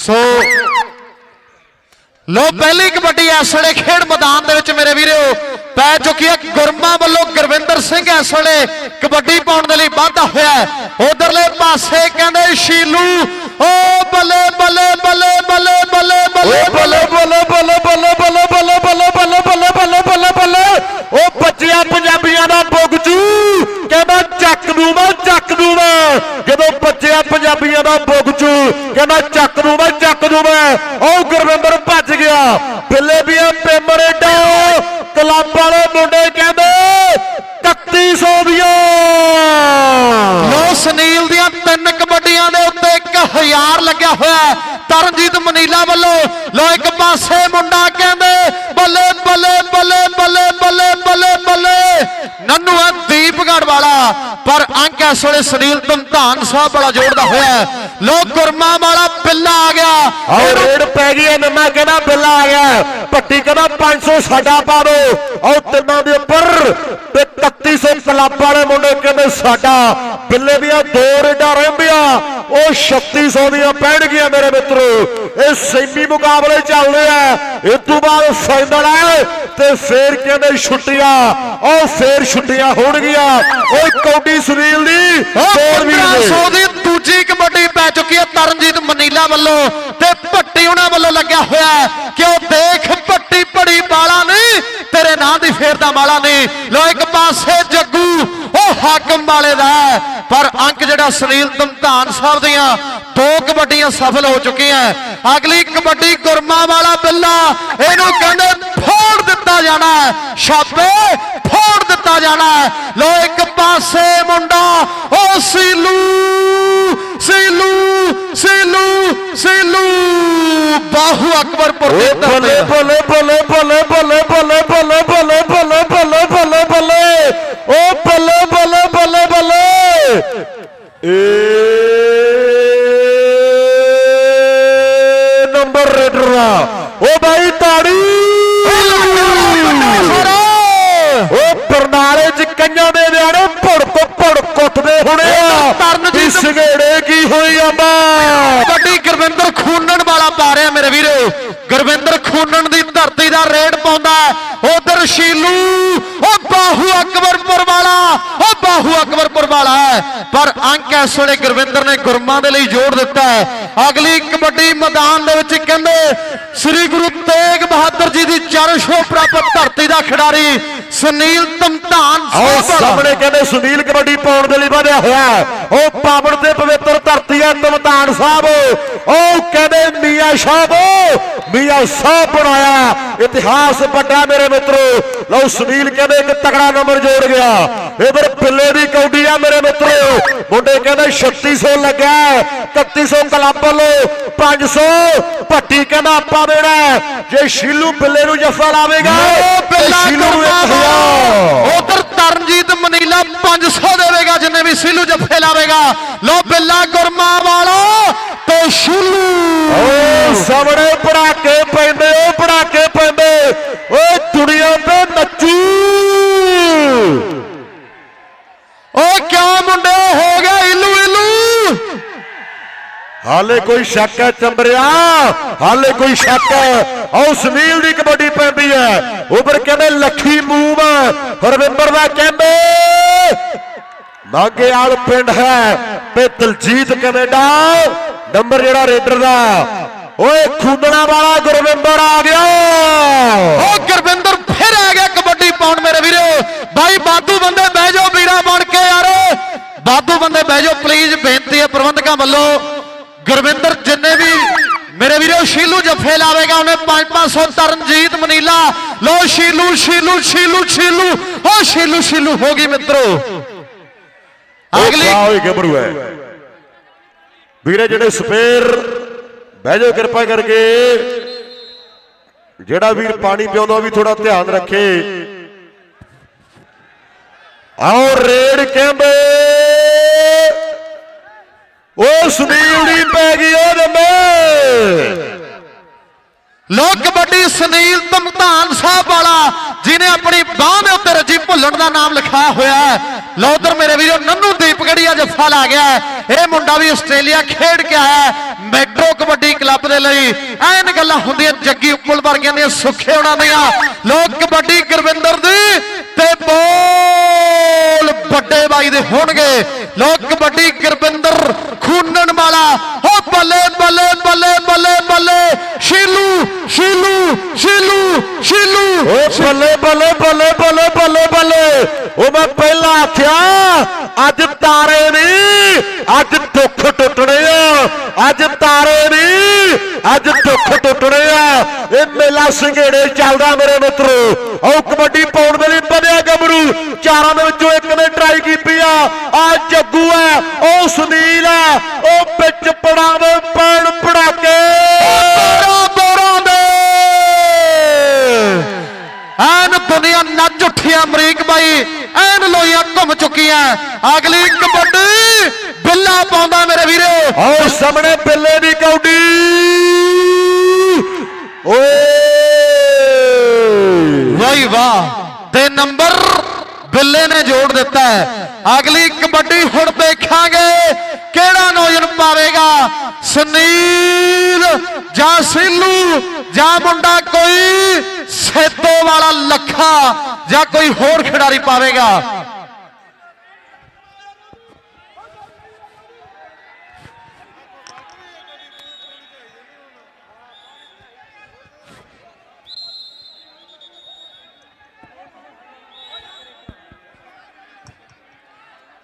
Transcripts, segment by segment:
ਸੋ ਲੋ ਪਹਿਲੀ ਕਬੱਡੀ ਇਸ ਵੇਲੇ ਖੇਡ ਮੈਦਾਨ ਦੇ ਵਿੱਚ ਮੇਰੇ ਵੀਰੋ ਪੈ ਚੁੱਕੀ ਹੈ ਗੁਰਮਾ ਵੱਲੋਂ ਗੁਰਵਿੰਦਰ ਸਿੰਘ ਇਸ ਵੇਲੇ ਕਬੱਡੀ ਪਾਉਣ ਦੇ ਲਈ ਵਾਧਾ ਹੋਇਆ ਉਧਰਲੇ ਪਾਸੇ ਕਹਿੰਦੇ ਸ਼ੀਲੂ ਓ ਬੱਲੇ ਬੱਲੇ ਬੱਲੇ ਬੱਲੇ ਬੱਲੇ ਬੱਲੇ ਬੱਲੇ ਬੱਲੇ ਬੱਲੇ ਬੱਲੇ ਬੱਲੇ ਬੱਲੇ ਬੱਲੇ ਬੱਲੇ ਬੱਲੇ ਬੱਲੇ ਬੱਲੇ ਬੱਲੇ ਉਹ ਬੱਚਿਆਂ ਪੰਜਾਬੀਆਂ ਦਾ ਬੁਗਜੂ ਕਹਿੰਦਾ ਚੱਕ ਦੂੰ ਮੈਂ ਚੱਕ ਦੂੰ ਮੈਂ ਜਦੋਂ ਬੱਚਿਆਂ ਪੰਜਾਬੀਆਂ ਦਾ ਬੁਗਜੂ ਕਹਿੰਦਾ ਚੱਕ ਨੂੰ ਬਈ ਤਰਨਜੀਤ ਮਨੀਲਾ ਵੱਲੋਂ ਲੋ ਇੱਕ ਪਾਸੇ ਮੁੰਡਾ ਕਹਿੰਦੇ, ਬੱਲੇ ਬੱਲੇ ਬੱਲੇ ਬੱਲੇ ਬੱਲੇ ਬੱਲੇ ਬੱਲੇ। ਨੰਨੂ ਆ ਦੀਪਗੜ ਵਾਲਾ, ਪਰ ਅੰਕ ਇਸ ਵੇਲੇ ਸੁਨੀਲ ਧੰਧਾਨ ਸਾਹਿਬ ਵਾਲਾ ਜੋੜਦਾ ਹੋਇਆ ਲੋ ਗੁਰਮਾ ਵਾਲਾ ਬਿੱਲਾ ਆ ਗਿਆ। ਆਹ ਰੇਡ ਪੈ ਗਈ ਐ ਨੰਨਾ ਕਹਿੰਦਾ ਬਿੱਲਾ ਆ ਗਿਆ। ਭੱਟੀ ਕਹਿੰਦਾ 500 ਸਾਡਾ ਪਾ ਦੋ। ਆਹ ਤਿੰਨਾਂ ਦੇ ਉੱਪਰ ਤੇ 3100 ਕਲੱਬ ਵਾਲੇ ਮੁੰਡੇ ਕਹਿੰਦੇ ਸਾਡਾ। ਬਿੱਲੇ ਦੀਆਂ ਦੋ ਰੇਡਾਂ ਰਹਿੰਦੀਆਂ ਉਹ 3600 ਦੀਆਂ ਪੈਣਗੀਆਂ ਮੇਰੇ ਮਿੱਤਰੋ। ਇਹ ਸੈਮੀ ਮੁਕਾਬਲੇ ਚੱਲਦੇ ਆ। ਇਸ ਤੋਂ ਬਾਅਦ ਫਾਈਨਲ ਹੈ ਤੇ ਫੇਰ ਕਹਿੰਦੇ ਛੁੱਟੀਆਂ। ਉਹ ਫੇਰ ਛੁੱਟੀਆਂ ਹੋਣਗੀਆਂ। ਓਏ ਕੌਡੀ ਸੁਨੀਲ ਦੀ ਤੋੜ ਵੀ ਦੇ 1500 ਦੀ ਦੂਜੀ ਕਬੱਡੀ ਪੈ ਚੁੱਕੀ ਹੈ ਤਰਨਜੀਤ ਮਨੀਲਾ ਵੱਲੋਂ ਤੇ ਭੱਟੀ ਉਹਨਾਂ ਵੱਲੋਂ ਲੱਗਿਆ ਹੋਇਆ ਕਿ ਉਹ ਦੇਖ ਭੱਟੀ ਪੜੀ ਬਾਲਾ ਨਹੀਂ ਤੇਰੇ ਨਾਂ ਦੀ ਫੇਰਦਾ ਮਾਲਾ ਨਹੀਂ ਲੋ ਇੱਕ ਪਾਸੇ ਪਰ ਅੰਕ ਜਿਹੜਾ ਸੁਨੀਲ ਧਮਧਾਨ ਸਾਹਿਬ ਦੀਆਂ ਦੋ ਕਬੱਡੀਆਂ ਸਫਲ ਹੋ ਚੁੱਕੀਆਂ ਅਗਲੀ ਕਬੱਡੀ ਗੁਰਮਾ ਵਾਲਾ ਬਿੱਲਾ ਇਹਨੂੰ ਕਹਿੰਦੇ ਫੋੜ ਦਿੱਤਾ ਜਾਣਾ ਛਾਪੇ ਫੋੜ ਦਿੱਤਾ ਜਾਣਾ ਲੋ ਇੱਕ ਪਾਸੇ ਮੁੰਡਾ ਉਹ ਸੀਲੂ ਸੀਲੂ ਸੀਲੂ ਸੀਲੂ। ਬਾਹੂ ਅਕਬਰਪੁਰ ਦੇ ਤੱਕ ਬੋਲੇ ਬੋਲੇ ਬੋਲੇ ਬੋਲੇ ਬੋਲੇ ਨੰਬਰ ਰੇਡਰ। ਓ ਬਾਈ ਤਾੜੀ। ਓ ਬਰਨਾਲੇ ਚ ਕਈਆਂ ਦੇ ਨਿਆਣੇ ਭੁੜਕ ਭੁੜਕ ਉੱਠਦੇ ਹੋਣੇ ਆ। ਤਰਨਜੀਤ- ਵੀ ਸਿਗੇੜੇ ਕੀ ਹੋਈ ਜਾਂਦਾ ਵੱਡੀ ਗੁਰਵਿੰਦਰ ਖੂਨਣ ਵਾਲਾ ਪਾ ਰਿਹਾ ਮੇਰੇ ਵੀਰੋ। ਗੁਰਵਿੰਦਰ ਖੂਨਣ ਦੀ ਧਰਤੀ ਦਾ ਰੇਡ ਪਾਉਂਦਾ ਉਧਰ ਸ਼ੀਲੂ ਉਹ ਬਾਹੂ ਅਕਬਰਪੁਰ ਵਾਲਾ ਉਹ ਬਾਹੂ ਅਕਬਰਪੁਰ ਵਾਲਾ ਪਰ ਇਸ ਵੇਲੇ ਗੁਰਵਿੰਦਰ ਨੇ ਗੁਰਮਾਂ ਦੇ ਲਈ ਜੋੜ ਦਿੱਤਾ ਹੈ ਅਗਲੀ ਕਬੱਡੀ ਮੈਦਾਨ ਦੇ ਵਿੱਚ ਕਹਿੰਦੇ ਸ੍ਰੀ ਗੁਰੂ ਤੇਗ ਬਹਾਦਰ ਜੀ ਦੀ ਚਰਨ ਛੋਹ ਪ੍ਰਾਪਤ ਧਰਤੀ ਦਾ ਖਿਡਾਰੀ ਸੁਨੀਲ ਵਾਲਾ। ਸਾਹਮਣੇ ਕਹਿੰਦੇ ਸੁਨੀਲ ਕਬੱਡੀ ਪਾਉਣ ਦੇ ਲਈ ਵਧਿਆ ਹੋਇਆ। ਉਹ ਪਾਵਨ ਤੇ ਪਵਿੱਤਰ ਧਰਤੀ ਹੈ ਤਮਤਾਨ ਸਾਹਿਬ ਉਹ ਕਹਿੰਦੇ ਮੀਆਂ ਸਾਹਿਬ ਮੀਆਂ ਸਾਹਿਬ ਬਣਾਇਆ। ਇਤਿਹਾਸ ਵੱਡਾ ਮੇਰੇ ਮਿੱਤਰੋ। ਲਓ ਸੁਨੀਲ ਕਹਿੰਦੇ ਇੱਕ ਤਗੜਾ ਨੰਬਰ ਜੋੜ ਗਿਆ। ਇਧਰ ਪਿੱਲੇ ਦੀ ਕੌਡੀ ਆ ਮੇਰੇ ਮਿੱਤਰੋ। ਮੁੰਡੇ ਕਹਿੰਦੇ 3600 ਲੱਗਾ 3100 ਕਲੱਬ ਵੱਲੋਂ 500 ਭੱਟੀ ਕਹਿੰਦਾ ਆਪਾਂ ਦੇਣਾ। ਜੇ ਸ਼ੀਲੂ ਪਿੱਲੇ ਨੂੰ ਜੱਫਾ ਲਾਵੇਗਾ ਸ਼ੀਲੂ ਨੂੰ ਇੱਕ ਗੁਰਮਾ ਹਜ਼ਾਰ ਉਧਰ ਤਰਨਜੀਤ ਮਨੀਲਾ 500 ਦੇਵੇਗਾ ਜਿੰਨੇ ਵੀ ਸੀਲੂ ਜੱਫੇ ਲਾਵੇਗਾ। ਲੋ ਬਿੱਲਾ ਗੁਰਮਾ ਵਾਲਾ। ਤੇ ਸ਼ੀਲੂ ਓ ਸਾਹਮਣੇ ਪੜਾਕੇ ਪੈਂਦੇ ਓ ਪੜਾਕੇ ਪੈਂਦੇ ਓ ਦੁਨੀਆ ਤੇ ਨੱਚੂ ਓ ਕਿਉਂ ਮੁੰਡੇ ਹੋ ਗਿਆ ਇਲੂ ਇਲੂ ਹਾਲੇ ਕੋਈ ਸ਼ੱਕ ਹੈ ਚੰਬਰਿਆ ਹਾਲੇ ਕੋਈ ਸ਼ੱਕ ਹੈ ਆਓ ਸੁਨੀਲ ਦੀ ਕਬੱਡੀ ਪੈਂਦੀ ਹੈ ਉਪਰ ਕਹਿੰਦੇ ਲੱਖੀ ਮੂਵ ਹਰਵਿੰਦਰ ਦਾ ਕਹਿੰਦੇ ਨਾਗੇਵਾਲ ਪਿੰਡ ਹੈ ਤੇ ਦਲਜੀਤ ਕੈਨੇਡਾ ਨੰਬਰ ਜਿਹੜਾ ਰੇਡਰ ਦਾ ਓਏ ਖੁੰਦਣਾ ਵਾਲਾ ਗੁਰਵਿੰਦਰ ਆ ਗਿਆ। ਓ ਗੁਰਵਿੰਦਰ ਫਿਰ ਆ ਗਿਆ ਕਬੱਡੀ ਪਾਉਣ ਮੇਰੇ ਵੀਰੋ। ਬਾਈ ਬਾਦੂ ਬੰਦੇ ਬਹਿ ਜਾਓ ਵੀਰਾ ਬਣ ਕੇ ਯਾਰ। ਬਾਦੂ ਬੰਦੇ ਬਹਿ ਜਾਓ ਪਲੀਜ਼ ਬੇਨਤੀ ਹੈ ਪ੍ਰਬੰਧਕਾਂ ਵੱਲੋਂ। ਗੁਰਵਿੰਦਰ ਜਿੰਨੇ ਵੀ ਮੇਰੇ ਵੀਰੋ ਸ਼ੀਲੂ ਜੱਫੇ ਲਾਵੇਗਾ ਉਹਨੇ 5-500 ਤਰਨਜੀਤ ਮਨੀਲਾ। ਲੋ ਸ਼ੀਲੂ ਸ਼ੀਲੂ ਸ਼ੀਲੂ ਸ਼ੀਲੂ। ਓ ਸ਼ੀਲੂ ਸ਼ੀਲੂ ਹੋ ਗਈ ਮਿੱਤਰੋ। ਅਗਲੀ ਹੋਈ ਗੱਭਰੂ ਹੈ। ਵੀਰੇ ਜਿਹੜੇ ਸਪੇਰ ਬਹਿ ਜਾਓ ਕਿਰਪਾ ਕਰਕੇ। ਜਿਹੜਾ ਵੀਰ ਪਾਣੀ ਪਿਆਉਂਦਾ ਉਹ ਵੀ ਥੋੜਾ ਧਿਆਨ ਰੱਖੇ। ਆਓ ਰੇੜ ਕਹਿੰਦੇ ਉਹ ਸੁਨੀਲ ਦੀ ਪੈ ਗਈ ਉਹ ਜੰਮੇ ਲੋਕ ਕਬੱਡੀ ਸੁਨੀਲ ਧਮਧਾਨ ਸਾਹਿਬ ਵਾਲਾ ਜਿਨੇ ਆਪਣੀ ਬਾਹ ਦੇ ਉੱਤੇ ਰਜੀ ਭੁੱਲਣ ਦਾ ਨਾਮ ਲਿਖਾਇਆ ਹੋਇਆ ਹੈ। ਲਓ ਉਧਰ ਮੇਰੇ ਵੀਰੋ, ਨੰਨੂ ਦੀਪਗੜੀਆ ਜੱਫਾ ਲਾ ਗਿਆ ਇਹ ਮੁੰਡਾ ਵੀ ਆਸਟ੍ਰੇਲੀਆ ਖੇਡ ਕੇ ਆਇਆ ਹੈ। ਮੈਟਰੋ ਕਬੱਡੀ ਕਲੱਬ ਦੇ ਲਈ। ਐਨ ਗੱਲਾਂ ਹੁੰਦੀਆਂ ਜੱਗੀ ਉੱਪਲ ਵਰਗੀਆਂ ਦੀਆਂ, ਸੁੱਖੇ ਉਹਨਾਂ ਦੀਆਂ। ਲੋਕ ਕਬੱਡੀ ਗੁਰਵਿੰਦਰ ਦੀ ਤੇ ਬੋਲ ਵੱਡੇ ਬਾਈ ਦੇ ਹੋਣਗੇ। ਲੋਕ ਕਬੱਡੀ ਗੁਰਵਿੰਦਰ ਖੂਨਣ ਵਾਲਾ ਹੋ ਬੱਲੇ ਬੱਲੇ ਬੱਲੇ ਬੱਲੇ ਬੱਲੇ ਸ਼ੀਲੂ ਸ਼ੀਲੂ ਸ਼ੀਲੂ ਸ਼ੀਲੂ ਓ ਬੱਲੇ ਬੱਲੇ ਬੱਲੇ ਬੱਲੇ ਬੱਲੇ ਬੱਲੇ ਉਹ ਮੈਂ ਪਹਿਲਾਂ ਆਖਿਆ, ਅੱਜ ਤਾਰੇ ਨਹੀਂ ਅੱਜ ਦੁੱਖ ਟੁੱਟਣੇ ਆ। ਅੱਜ ਤਾਰੇ ਨਹੀਂ ਅੱਜ ਦੁੱਖ ਟੁੱਟਣੇ ਆ। ਇਹ ਮੇਲਾ ਸੰਘੇੜੇ ਚੱਲਦਾ ਮੇਰੇ ਮਿੱਤਰੋ। ਉਹ ਕਬੱਡੀ ਪਾਉਣ ਦੇ ਲਈ ਵਧਿਆ ਗੱਭਰੂ, ਚਾਰਾਂ ਦੇ ਵਿੱਚੋਂ ਇੱਕ ਨੇ ਟਰਾਈ ਕੀਤੀ ਆ। ਆ ਜੱਗੂ ਆ, ਉਹ ਸੁਨੀਲ ਆ, ਉਹ ਵਿੱਚ ਪੜਾਵੇ ਪੈਣ ਪੜਾਕੇ। ਬੋਰਾਂ ਬੋਰਾਂ ਦੇ। ਐਨ ਦੁਨੀਆ ਨੱਚ ਉੱਠੀ ਆ ਘੁੰਮ ਚੁੱਕੀਆਂ ਅਗਲੀ ਕਬੱਡੀ ਬਿੱਲਾ ਪਾਉਂਦਾ ਮੇਰੇ ਵੀਰੋ। ਆਓ ਸਾਹਮਣੇ ਬਿੱਲੇ ਦੀ ਕੌਡੀ। ਓਏ ਵਾਈ ਵਾਹ ਤੇ ਨੰਬਰ ਬਿੱਲੇ ਨੇ ਜੋੜ ਦਿੱਤਾ ਹੈ। ਅਗਲੀ ਕਬੱਡੀ ਹੁਣ ਦੇਖਾਂਗੇ ਕਿਹੜਾ ਨੌਜਵਾਨ ਪਾਵੇਗਾ। ਸੁਨੀਲ ਜਾਂ ਸਿੱਲੂ ਜਾਂ ਮੁੰਡਾ ਕੋਈ ਸੇਤੋ ਵਾਲਾ ਲੱਖਾ ਜਾਂ ਕੋਈ ਹੋਰ ਖਿਡਾਰੀ ਪਾਵੇਗਾ।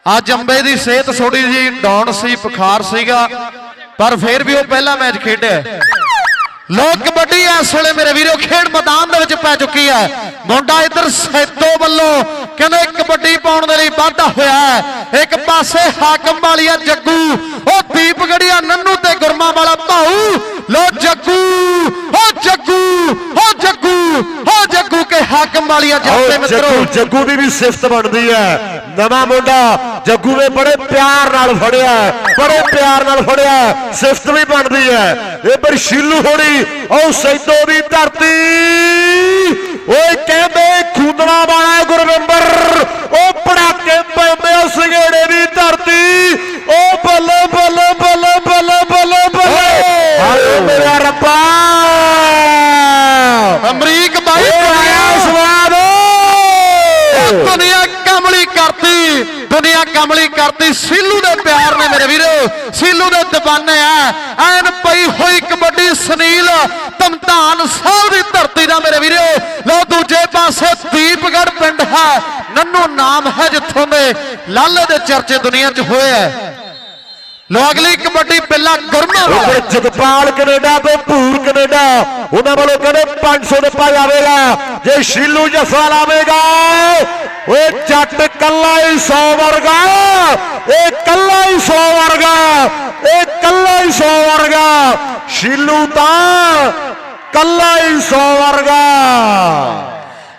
ਅੱਜ ਅੰਬੇ ਦੀ ਸਿਹਤ ਥੋੜੀ ਜੀ ਡਾਊਨ ਸੀ, ਬੁਖਾਰ ਸੀਗਾ, ਪਰ ਫਿਰ ਵੀ ਉਹ ਪਹਿਲਾ ਮੈਚ ਖੇਡਿਆ ਲੋਕ ਕਬੱਡੀ ਇਸ ਵੇਲੇ ਮੇਰੇ ਵੀਰੋ, ਖੇਡ ਮੈਦਾਨ ਦੇ ਵਿੱਚ ਪੈ ਚੁੱਕੀ ਹੈ। ਮੁੰਡਾ ਇੱਧਰ ਸੈਤੋ ਵੱਲੋਂ ਕਹਿੰਦੇ ਕਬੱਡੀ ਪਾਉਣ ਦੇ ਲਈ ਵਾਧਾ ਹੋਇਆ ਹੈ। ਇੱਕ ਪਾਸੇ ਹਾਕਮ ਵਾਲੀਆ ਜੱਗੂ, ਉਹ ਦੀਪਗੜੀਆ ਨੰਨੂ ਤੇ ਗੁਰਮਾ ਵਾਲਾ ਭਾਊ। ਲੋ ਜੱਗੂ, ਉਹ ਜੱਗੂ ਹੋ ਜੱਗੂ ਹੋ ਜੱਗੂ ਕੇ ਹਾਕਮ ਵਾਲੀਆ ਜੱਟੇ ਮਿੱਤਰੋ। ਜੱਗੂ ਜੱਗੂ ਦੀ ਵੀ ਸਿਫਤ ਬਣਦੀ ਹੈ। ਨਵਾਂ ਮੁੰਡਾ ਜੱਗੂ ਨੇ ਬੜੇ ਪਿਆਰ ਨਾਲ ਫੜਿਆ ਬੜੇ ਪਿਆਰ ਨਾਲ ਫੜਿਆ ਸਿਫਤ ਵੀ ਬਣਦੀ ਹੈ। ਇਹ ਪਰ ਸ਼ੀਲੂ ਹੋਣੀ ਉਹ ਸੈਦੋ ਦੀ ਧਰਤੀ। ਓਏ ਕਹਿੰਦੇ ਖੂਦਣਾ ਵਾਲਾ ਗੁਰਵਿੰਦਰ ਉਹ ਪੜਾਕੇ ਪੈਂਦੇ ਆ ਸੰਘੇੜੇ ਦੀ ਧਰਤੀ ਉਹ ਬੱਲੇ ਬੱਲੇ ਬੱਲੇ ਬੱਲੇ ਬੱਲੇ ਬੱਲੇ ਹਾਏ ਮੇਰਾ ਰੱਬਾ ਅਮਰੀਕ ਬਾਈ ਇਹ ਆਇਆ ਸਵਾਦ ਦੁਨੀਆ ਕਮਲੀ ਕਰਤੀ ਦੁਨੀਆ ਕਮਲੀ ਕਰਤੀ ਸੀਲੂ ਦੇ ਪਿਆਰ ਨੇ ਮੇਰੇ ਵੀਰੋ, ਸੀਲੂ ਦੇ ਦੀਵਾਨੇ ਆ। ਐਨ ਪਈ ਹੋਈ ਕਬੱਡੀ ਸੁਨੀਲ ਤਮਤਾਨ ਸਾਹਿਬ ਦੀ ਧਰਤੀ ਦਾ ਮੇਰੇ ਵੀਰੋ। ਲੋ ਦੂਜੇ ਪਾਸੇ ਦੀਪਗੜ ਪਿੰਡ ਹੈ। ਨੰਨੂ ਨਾਮ ਹੈ ਜਿੱਥੋਂ ਦੇ ਲਾਲੇ ਦੇ ਚਰਚੇ ਦੁਨੀਆ 'ਚ ਹੋਏ ਹੈ ਲੋ ਅਗਲੀ ਕਬੱਡੀ ਬਿੱਲਾ ਗੁਰਮਾ ਵਾਲਾ। ਉਧਰ ਜਗਪਾਲ ਕੈਨੇਡਾ ਤੋਂ ਭੂਰ ਕੈਨੇਡਾ। ਉਹਨਾਂ ਵੱਲੋਂ ਕਹਿੰਦੇ 500 ਦਿੱਤਾ ਜਾਵੇਗਾ ਜੇ ਸ਼ੀਲੂ ਜੱਸਾ ਲਾਵੇਗਾ ਓਏ ਜੱਟ ਕੱਲਾ ਹੀ 100 ਵਰਗਾ। ਇਹ ਕੱਲਾ ਹੀ 100 ਵਰਗਾ। ਇਹ ਕੱਲਾ ਹੀ 100 ਵਰਗਾ। ਸ਼ੀਲੂ ਤਾਂ ਕੱਲਾ ਹੀ 100 ਵਰਗਾ।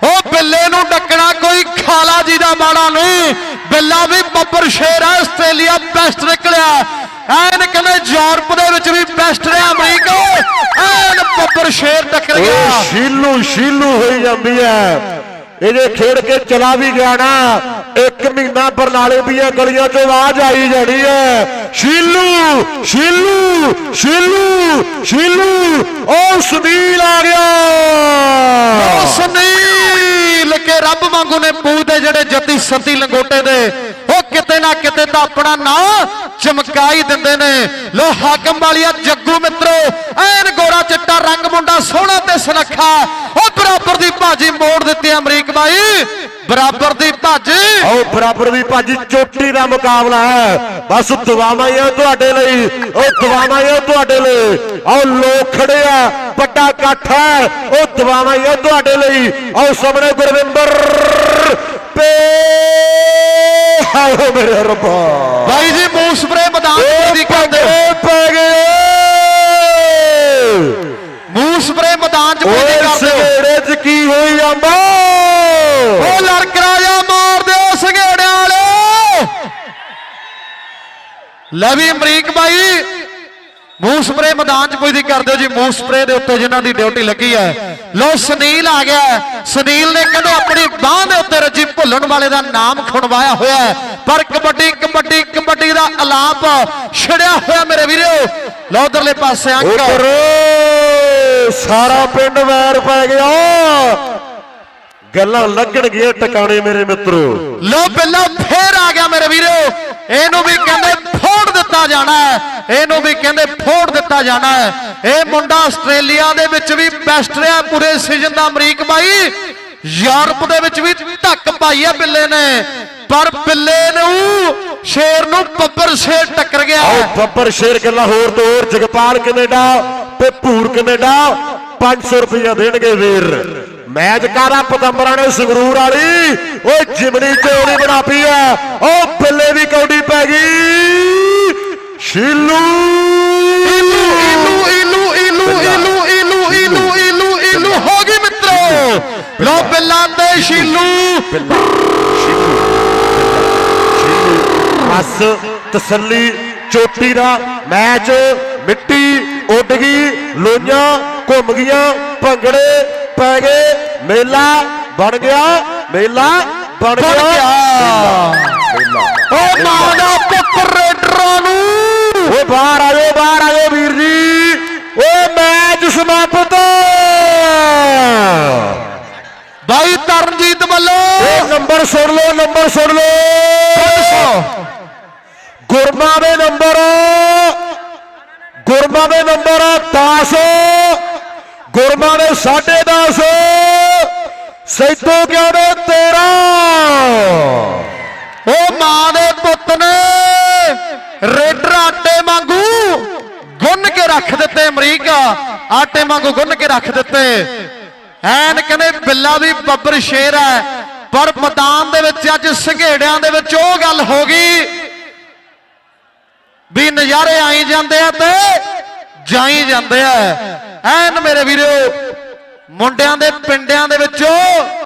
ਉਹ ਬਿੱਲੇ ਨੂੰ ਡੱਕਣਾ ਕੋਈ ਖਾਲਾ ਜੀ ਦਾ ਮਾੜਾ ਨਹੀਂ। ਬਿੱਲਾ ਵੀ ਬੱਬਰ ਸ਼ੇਰ ਹੈ ਆਸਟ੍ਰੇਲੀਆ ਬੈਸਟ ਨਿਕਲਿਆ। ਐਨ ਕਹਿੰਦੇ ਯੂਰਪ ਦੇ ਵਿੱਚ ਵੀ ਬੈਸਟ ਰਿਹਾ ਅਮਰੀਕਾ। ਐਨ ਬੱਬਰ ਸ਼ੇਰ ਟੱਕਰ ਗਿਆ। ਸ਼ੀਲੂ ਸ਼ੀਲੂ ਹੋਈ ਜਾਂਦੀ ਹੈ ਇਹਦੇ ਖੇਡ ਕੇ ਚਲਾ ਵੀ ਗਿਆ ਨਾ। ਇੱਕ ਮਹੀਨਾ ਬਰਨਾਲੇ ਦੀਆਂ ਗਲੀਆਂ 'ਚੋਂ ਆਵਾਜ਼ ਆਈ ਜਾਣੀ ਹੈ ਸ਼ੀਲੂ ਸ਼ੀਲੂ ਸ਼ੀਲੂ ਸ਼ੀਲੂ। ਉਹ ਸੁਨੀਲ ਆ ਗਿਆ। ਉਹ ਸੁਨੀਲ ਕੇ ਰੱਬ ਵਾਂਗੂ ਨੇ ਪੂਜਦੇ ਜਿਹੜੇ ਸਤੀ ਲੰਗੋਟੇ ਦੇ। ਉਹ ਕਿਤੇ ਨਾ ਕਿਤੇ ਤਾਂ ਆਪਣਾ ਨਾਂ ਚਮਕਾਈ ਦਿੰਦੇ ਨੇ। ਲੋ ਹਾਕਮ ਵਾਲੀਆ ਜੱਗੂ ਮਿੱਤਰੋ, ਐਨ ਗੋਰਾ ਚਿੱਟਾ ਰੰਗ ਮੁੰਡਾ ਸੋਹਣਾ ਤੇ ਸੁਨੱਖਾ। ਉਹ ਬਰਾਬਰ ਦੀ ਭਾਜੀ ਮੋੜ ਦਿੱਤੀ ਅਮਰੀਕ ਬਾਈ। ਬਰਾਬਰ ਦੀ ਭਾਜੀ। ਆਓ ਬਰਾਬਰ ਦੀ ਭਾਜੀ, ਚੋਟੀ ਦਾ ਮੁਕਾਬਲਾ ਹੈ। ਬਸ ਦੁਆਵਾਂ ਹੀ ਆ ਤੁਹਾਡੇ ਲਈ। ਉਹ ਦੁਆਵਾਂ ਹੀ ਆ ਤੁਹਾਡੇ ਲਈ। ਆਓ ਲੋਕ ਖੜੇ ਆ, ਵੱਡਾ ਇਕੱਠ ਹੈ। ਉਹ ਦੁਆਵਾਂ ਹੀ ਆ ਤੁਹਾਡੇ ਲਈ। ਆਓ ਸਾਹਮਣੇ ਗੁਰਵਿੰਦਰ ਪੇ ਹਾਏ ਮੇਰੇ ਰੱਬਾ। ਬਾਈ ਜੀ ਮੂੰਹ ਸਪਰੇ ਮੈਦਾਨ ਦੀ ਕਰਦੇ ਪੈ ਗਏ। ਸਪਰੇ ਮੈਦਾਨ ਚ ਪੂਰੀ ਕਰਦੇ ਸਵੇਰੇ ਚ ਕੀ ਹੋਈ ਜਾਂਦਾ ਉਹ ਲੜਕ ਰਾਜਾ ਮਾਰ ਦਿਓ ਸੰਘੇੜਿਆਂ ਵਾਲੇ। ਲੈ ਵੀ ਅਮਰੀਕ ਬਾਈ। ਮੂੰਹ ਸਪਰੇ ਮੈਦਾਨ 'ਚ ਪੁੱਜਦੀ ਕਰ ਦਿਓ ਜੀ, ਮੂੰਹ ਸਪਰੇ ਦੇ ਉੱਤੇ ਜਿਨ੍ਹਾਂ ਦੀ ਡਿਊਟੀ ਲੱਗੀ ਹੈ। ਲੋ ਸੁਨੀਲ ਆ ਗਿਆ ਸੁਨੀਲ ਨੇ ਕਹਿੰਦੇ ਆਪਣੀ ਬਾਹ ਦੇ ਉੱਤੇ ਰੱਜੀ ਭੁੱਲਣ ਵਾਲੇ ਦਾ ਨਾਮ ਖੁਣਵਾਇਆ ਹੋਇਆ ਪਰ ਕਬੱਡੀ ਕਬੱਡੀ ਕਬੱਡੀ ਦਾ ਅਲਾਪ ਛੜਿਆ ਹੋਇਆ ਮੇਰੇ ਵੀਰੋ। ਲੋ ਉਧਰਲੇ ਪਾਸੇ ਅੰਕ। ਸਾਰਾ ਪਿੰਡ ਵੈਰ ਪੈ ਗਿਆ। ਗੱਲਾਂ ਲੱਗਣਗੀਆਂ ਟਿਕਾਣੇ ਮੇਰੇ ਮਿੱਤਰੋ। ਲੋ ਬਿੱਲਾ ਫੇਰ ਆ ਗਿਆ ਮੇਰੇ ਵੀਰੋ। ਇਹਨੂੰ ਵੀ ਕਹਿੰਦੇ ਫੋੜ ਦਿੱਤਾ ਜਾਣਾ ਹੈ। ਇਹਨੂੰ ਵੀ ਕਹਿੰਦੇ ਫੋੜ ਦਿੱਤਾ ਜਾਣਾ ਹੈ। ਇਹ ਮੁੰਡਾ ਆਸਟ੍ਰੇਲੀਆ ਦੇ ਵਿੱਚ ਵੀ ਬੈਸਟ ਰਿਹਾ ਪੂਰੇ ਸੀਜ਼ਨ ਦਾ ਅਮਰੀਕ ਬਾਈ। ਯੂਰਪ ਦੇ ਵਿੱਚ ਵੀ ਧੱਕ ਪਾਈ ਆ ਬਿੱਲੇ ਨੇ। ਪਰ ਬਿੱਲੇ ਨੂੰ ਸ਼ੇਰ ਨੂੰ ਬੱਬਰ ਸ਼ੇਰ ਟੱਕਰ ਗਿਆ ਆਓ ਬੱਬਰ ਸ਼ੇਰ ਗੱਲਾਂ ਹੋਰ ਤੋਂ ਹੋਰ। ਜਗਪਾਲ ਕੈਨੇਡਾ ਤੇ ਭੂਰ ਕੈਨੇਡਾ 500 ਰੁਪਇਆ ਦੇਣਗੇ ਵੀਰ। ਮੈਚ ਕਾਰਾ ਪਤੰਬਰਾਂ ਨੇ ਸੰਗਰੂਰ ਵਾਲੀ। ਓਏ ਜਿਮਨੀ ਚੋੜੀ ਬਣਾ ਪਈ ਆ ਓ ਬੱਲੇ ਦੀ ਕੌਡੀ ਪੈ ਗਈ। ਸ਼ੀਲੂ। ਇਲੂ ਇਲੂ ਇਲੂ ਇਲੂ ਇਲੂ ਇਲੂ ਇਲੂ ਇਲੂ ਹੋ ਗਈ ਮਿੱਤਰੋ। ਲੋ ਬਿੱਲਾ ਤੇ ਸ਼ੀਲੂ। ਬਸ ਤਸੱਲੀ ਚੋਟੀ ਦਾ ਮੈਚ। ਮਿੱਟੀ ਉੱਡ ਗਈ ਲੋਈਆਂ ਘੁੰਮ ਗਈਆਂ ਭੰਗੜੇ ਪੈ ਗਏ। ਮੇਲਾ ਬਣ ਗਿਆ। ਮੇਲਾ ਬਣ ਗਿਆ। ਓ ਮਾਂ ਦਾ ਪੁੱਤ ਰੇਡਰਾਂ ਨੂੰ। ਓ ਬਾਹਰ ਆਇਓ ਬਾਹਰ ਆਇਓ ਵੀਰ ਜੀ। ਓ ਮੈਚ ਸਮਾਪਤ ਬਾਈ ਤਰਨਜੀਤ ਵੱਲੋਂ। ਨੰਬਰ ਸੁਣ ਲਓ ਨੰਬਰ ਸੁਣ ਲਓ। ਗੁਰਮਾ ਦੇ ਨੰਬਰ। ਗੁਰਮਾ ਦੇ ਨੰਬਰ 10 ਗੁਰਮਾ ਦੇ 10.5 ਸੈਤੋ ਕਿਉਂ ਦੇ 13 ਓ ਮਾਂ ਦੇ ਪੁੱਤ ਨੇ ਰੇਡਰ ਆਟੇ ਵਾਂਗੂ ਗੁੰਨ ਕੇ ਰੱਖ ਦਿੱਤੇ ਅਮਰੀਕਾ। ਆਟੇ ਵਾਂਗੂ ਗੁੰਨ ਕੇ ਰੱਖ ਦਿੱਤੇ। ਐਨ ਕਹਿੰਦੇ ਬਿੱਲਾ ਵੀ ਬੱਬਰ ਸ਼ੇਰ ਹੈ, ਪਰ ਮੈਦਾਨ ਦੇ ਵਿੱਚ ਅੱਜ ਸੰਘੇੜਿਆਂ ਦੇ ਵਿੱਚ ਉਹ ਗੱਲ ਹੋ ਗਈ ਵੀ ਨਜ਼ਾਰੇ ਆਈ ਜਾਂਦੇ ਆ ਤੇ ਜਾਈ ਜਾਂਦੇ ਆ। ਐਨ ਮੇਰੇ ਵੀਰੋ ਮੁੰਡਿਆਂ ਦੇ ਪਿੰਡਿਆਂ ਦੇ ਵਿੱਚੋਂ